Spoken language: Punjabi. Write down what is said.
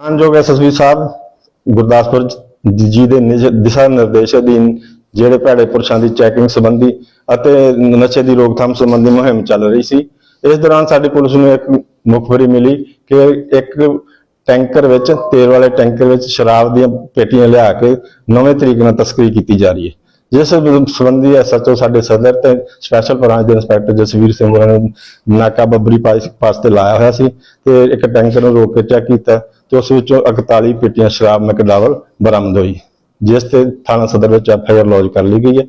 ਮਾਨਯੋਗ ਐਸਐਸਪੀ ਸਾਹਿਬ, ਗੁਰਦਾਸਪੁਰ ਜੀ ਦੇ ਦਿਸ਼ਾ ਨਿਰਦੇਸ਼ ਅਧੀਨ ਜਿਹੜੇ ਭੈੜੇ ਪੁਰਸ਼ਾਂ ਦੀ ਚੈਕਿੰਗ ਸੰਬੰਧੀ ਅਤੇ ਨਸ਼ੇ ਦੀ ਰੋਕਥਾਮ ਸੰਬੰਧੀ ਮੁਹਿੰਮ ਚੱਲ ਰਹੀ ਸੀ। ਇਸ ਦੌਰਾਨ ਸਾਡੀ ਪੁਲਿਸ ਨੂੰ ਇੱਕ ਮੁਖਬਰੀ ਮਿਲੀ ਕਿ ਇੱਕ ਟੈਂਕਰ ਵਿੱਚ, ਤੇਲ ਵਾਲੇ ਟੈਂਕਰ ਵਿੱਚ ਸ਼ਰਾਬ ਦੀਆਂ ਪੇਟੀਆਂ ਲਿਆ ਕੇ ਨਵੇਂ ਤਰੀਕੇ ਨਾਲ ਤਸਕਰੀ ਕੀਤੀ ਜਾ ਰਹੀ ਹੈ। ਜਿਸ ਸੰਬੰਧੀ ਐਸਐਚਓ ਸਾਡੇ ਸਦਰ ਤੇ ਸਪੈਸ਼ਲ ਬ੍ਰਾਂਚ ਦੇ ਇੰਸਪੈਕਟਰ ਜਸਵੀਰ ਸਿੰਘ ਹੋਰਾਂ ਨੇ ਨਾਕਾ ਬੱਬਰੀ ਪਾਸ ਪਾਸ ਤੇ ਲਾਇਆ ਹੋਇਆ ਸੀ ਤੇ ਇੱਕ ਟੈਂਕਰ ਨੂੰ ਰੋਕ ਕੇ ਚੈੱਕ ਕੀਤਾ। ਤੇ ਉਸ ਵਿੱਚੋਂ 41 ਪੇਟੀਆਂ ਸ਼ਰਾਬ ਮੈਕਡਾਵਲ ਬਰਾਮਦ ਹੋਈ, ਜਿਸ ਤੇ ਥਾਣਾ ਸਦਰ ਵਿੱਚ ਐਫਆਈਆਰ ਲੌਜ ਕਰ ਲਈ ਗਈ ਹੈ।